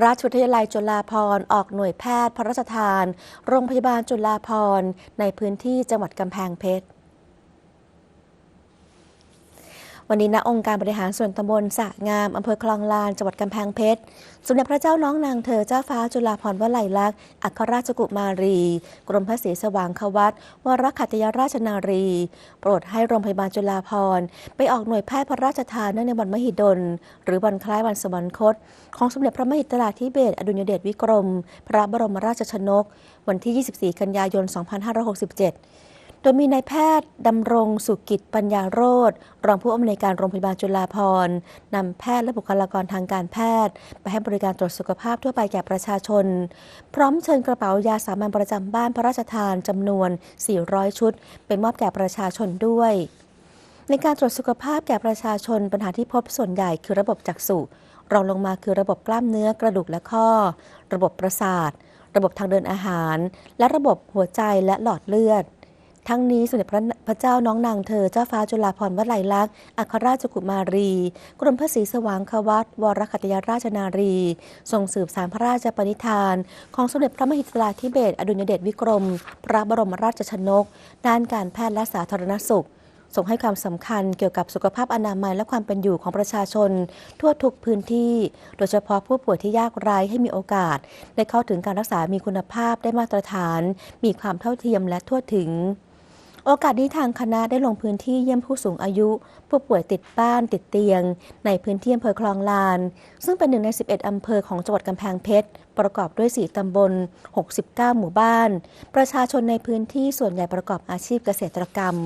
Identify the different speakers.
Speaker 1: ราชวิทยาลัยจุฬาภรณ์ออกหน่วยแพทย์พระราชทาน โรงพยาบาลจุฬาภรณ์ในพื้นที่จังหวัดกำแพงเพชร วันนี้ณองค์การบริหารส่วนตำบลสะงามอำเภอคลองลานจังหวัดกำแพงเพชร สมเด็จพระเจ้าน้องนางเธอเจ้าฟ้าจุฬาภรณ์วลัยลักษณ์อัครราชกุมารี กรมพระศรีสว่างควัตวรขัตยราชนารี โปรดให้โรงพยาบาลจุฬาภรณ์ไปออกหน่วยแพทย์พระราชทานเนื่องในวันมหิดล หรือวันคล้ายวันสวรรคต ของสมเด็จพระมหิดลาธิเบศอดุลยเดชวิกรม พระบรมราชชนก วันที่ 24 กันยายน 2567 โดยมีนายแพทย์ดำรงสุกิจปัญญาโรธรองผู้อำนวยการโรงพยาบาลจุฬาภรณ์นำแพทย์และบุคลากรทางการแพทย์ ไปให้บริการตรวจสุขภาพทั่วไปแก่ประชาชน พร้อมเชิญกระเป๋ายาสามัญประจำบ้านพระราชทานจำนวน 400 ชุด ไปมอบแก่ประชาชนด้วย ในการตรวจสุขภาพแก่ประชาชนปัญหาที่พบส่วนใหญ่คือระบบจักษุรองลงมาคือระบบกล้ามเนื้อกระดูกและข้อ ระบบประสาท ระบบทางเดินอาหาร และระบบหัวใจและหลอดเลือด ทั้งนี้สมเด็จพระเจ้าน้องนางเธอเจ้าฟ้าจุฬาภรณ์วลัยลักษณ์อัครราชกุมารี กรมพระศรีสว่างควัตวรคัตยาราชนารี ทรงสืบสารพระราชปณิธาน ของสมเด็จพระมหิดลาธิเบศอดุลยเดชวิกรม พระบรมราชชนก ด้านการแพทย์และสาธารณสุขทรงให้ความสำคัญเกี่ยวกับสุขภาพอนามัยและความเป็นอยู่ของประชาชน ทั่วทุกพื้นที่ โดยเฉพาะผู้ป่วยที่ยากไร้ให้มีโอกาส ได้เข้าถึงการรักษามีคุณภาพได้มาตรฐาน มีความเท่าเทียมและทั่วถึง โอกาสนี้ทางคณะได้ลงพื้นที่เยี่ยมผู้สูงอายุ ผู้ป่วยติดบ้านติดเตียง ในพื้นที่อำเภอคลองลาน ซึ่งเป็นหนึ่งใน 11 อำเภอของจังหวัดกำแพงเพชร ประกอบด้วย 4 ตำบล 69 หมู่บ้าน ประชาชนในพื้นที่ส่วนใหญ่ประกอบอาชีพเกษตรกรรม